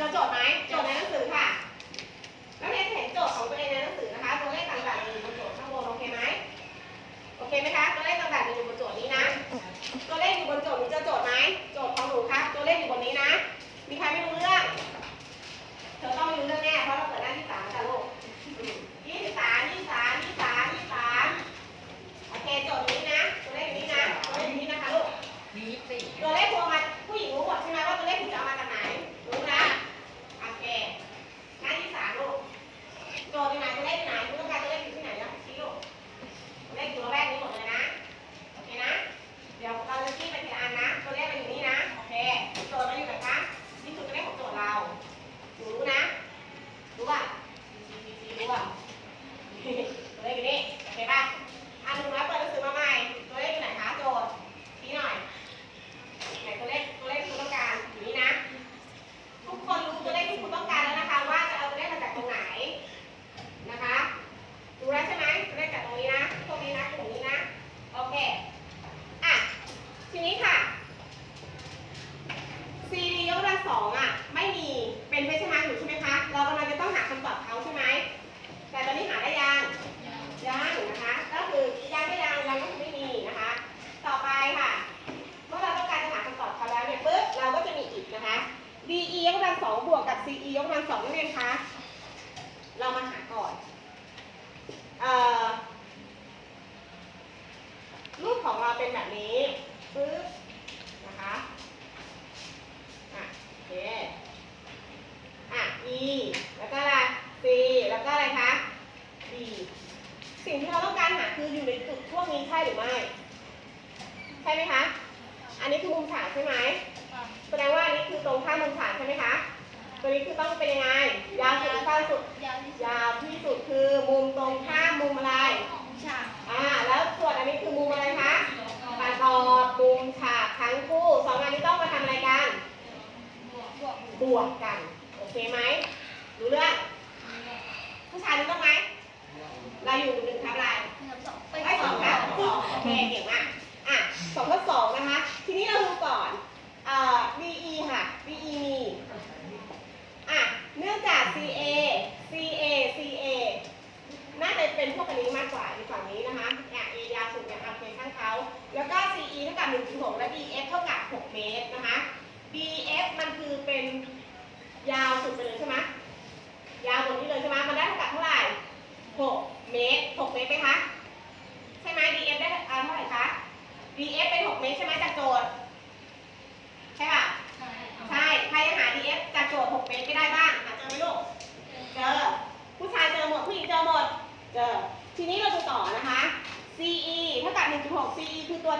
จะจดไหม 2บวกกับ CE ยกกำลัง2องเนี่ยคะ เรามาหาก่อนอรูปของเราเป็นแบบนี้ปึ๊บนะคะอะโอเคอะ E แล้วก็อะไร C แล้วก็อะไรคะ D สิ่งที่เราต้องการหาคืออยู่ในจุดช่วงนี้ใช่หรือไม่ ใช่ไหมคะ อันนี้คือมุมฉากใช่ไหมแสดงว่าอันนี้คือตรงข้ามมุมฉากใช่ไหมคะ ตัวนี้คือต้องเป็นยังไง ยาวสุดสั้นสุด ยาวที่สุดยาวที่สุดคือมุมตรงข้ามมุมอะไรอ่า แล้วส่วนอันนี้คือมุมอะไรคะปัดออมุมฉากทั้งคู่สองอันนี้ต้องมาทำอะไรกัน บวกกัน โอเคไหมรู้เรื่อง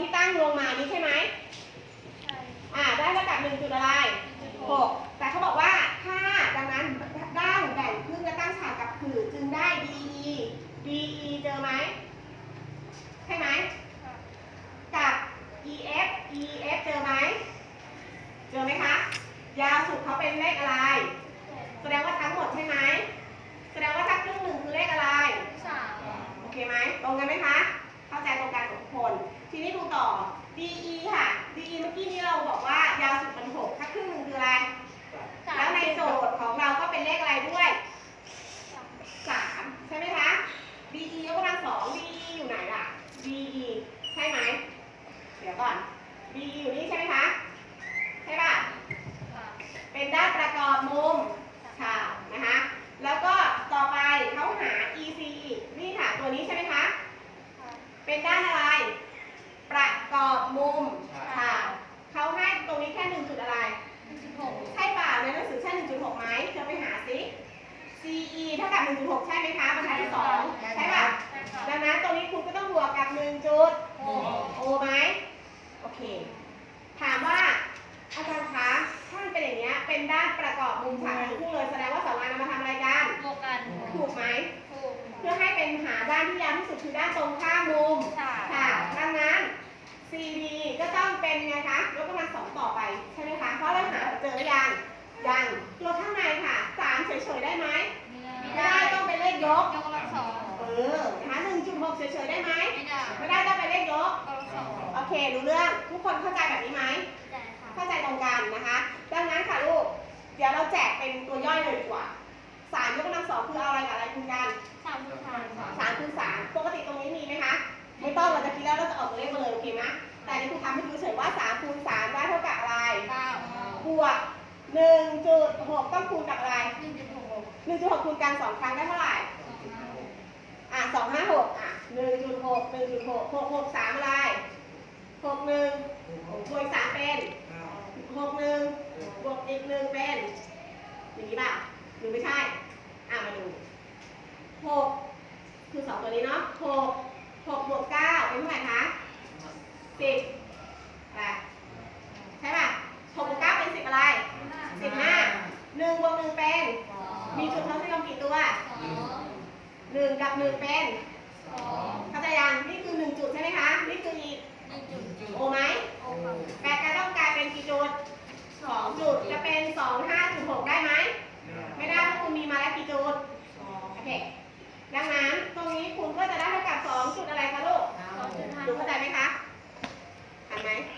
ที่ตั้งลงมานี้ใช่ไหมใช่อ่า ได้เะกับหนึ่งจุดอะไรหก ดีเมื่อกี้นี้เราบอกว่ายาวสุดมันหกถ้าครึ่งหนึ่งคืออะไร แล้วในโจทย์ของเราก็เป็นเลขอะไรด้วยสามใช่ไหมคะ DE ยกกำลังสอง DE อยู่ไหนล่ะ DE ใช่ไหม เดี๋ยวก่อน DE อยู่นี่ใช่ไหมคะ ใช่ป่ะ เป็นด้านประกอบมุมค่ะนะคะ แล้วก็ต่อไปเขาหา EC นี่ค่ะ ตัวนี้ใช่ไหมคะ เป็นด้านอะไร ประกอบมุม 1.6 ใช่ไหมคะบรรทัดที่สองใช่ป่ะใช่ค่ะ ดังนั้นตรงนี้คุณก็ต้องบวกกับ1จุดหกโอไหมโอเค ถามว่าอาจารย์คะถ้ามันเป็นอย่างเงี้ย เป็นด้านประกอบมุมฉากทั้งคู่เลยแสดงว่าสองอันนำมาทำอะไรกัน บวกกันถูกไหม ถูกเพื่อให้เป็นหาด้านที่ยาวที่สุดคือด้านตรงข้ามมุมค่ะค่ะ ดังนั้น CD ก็ต้องเป็นไงคะยกกำลังสองต่อไป ใช่ไหมคะ เพราะเราหาเจอหรือยัง ยังลดข้างในค่ะสามเฉยๆได้ไหมไม่ไม่ได้ได้ต้องเป็นเลขยก ยกกำลังสองเออนะคะ1.6เฉยๆได้ไหมไม่ได้ไม่ได้ต้องเป็นเลขยก กำลังสองโอเครู้เรื่องทุกคนเข้าใจแบบนี้ไหม ได้ค่ะเข้าใจตรงกันนะคะ ดังนั้นค่ะลูก เดี๋ยวเราแจกเป็นตัวย่อยเลยดีกว่าสามยกกำลังสองคือเอาอะไรกับอะไรคูณกันสามคูณสามค่ะสามคูณสามปกติตรงนี้มีไหมคะ ไม่ต้องเราจะคิดแล้วเราจะออกตัวเลขมาเลยโอเคไหมแต่อันนี่ครูทำให้ดูเฉยว่าสามคูณสามได้เท่ากับอะไร เก้าบวก หนึ่งจุดหกต้องคูณกับอะไรหนึ่งจุดหกหนึ่งจุดหกคูณกันสองครั้งได้เท่าไหร่ อะสองห้าหกอะหนึ่งจุดหกหนึ่งจุดหกหกหกสามอะไรหกหนึ่งบวกอีกสามเป็นหกหนึ่งบวกอีกหนึ่งเป็นอย่างนี้ป่ะหรือไม่ใช่ อะมาดูหกคือสองตัวนี้เนาะหก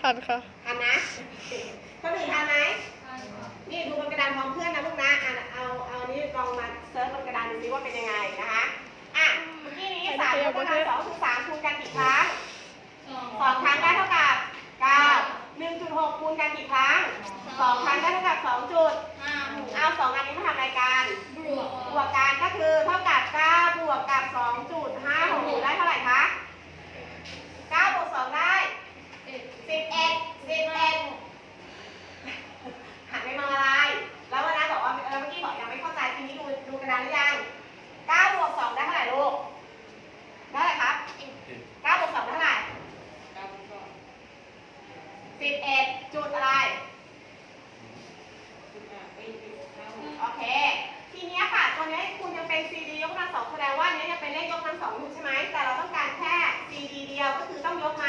ทันค่ะทันนะคนอื่นทันไหมนี่ดูบนกระดานพร้อมเพื่อนนะลูกนะอะเอาเอานี่ลองมาเซิร์ชบนกระดานดูซิว่าเป็นยังไงนะคะอะเมื่อกี้นี้สามยกกำลังสองคูณสามคูณกันกี่ครั้งสองครั้งได้เท่ากับเก้าหนึ่งจุดหกคูณกันกี่ครั้งสองครั้งได้เท่ากับสองจุดเอาสองอันนี้มาทำรายการบวกกันก็คือเท่ากับเก้าบวกกับสองจุดห้าหกได้เท่าไหร่คะ รียนเป็นหันไปมองอะไร แล้ววันนั้นบอกว่าเออเมื่อกี้บอกยังไม่เข้าใจทีนี้ดูดูกระดานหรือยังเก้าบวกสองได้เท่าไหร่ลูกได้เท่าครับเก้าบวกสองได้เท่าไหร่สิบเอ็ดจุดอะไร โอเค ทีนี้ค่ะ ตัวนี้คุณยังเป็น CD ยกกำลังสองแสดงว่าอันนี้ยังเป็นเลขยกกำลังสองอยู่ใช่ไหม แต่เราต้องการแค่ CD เดียวก็คือต้องยกไหม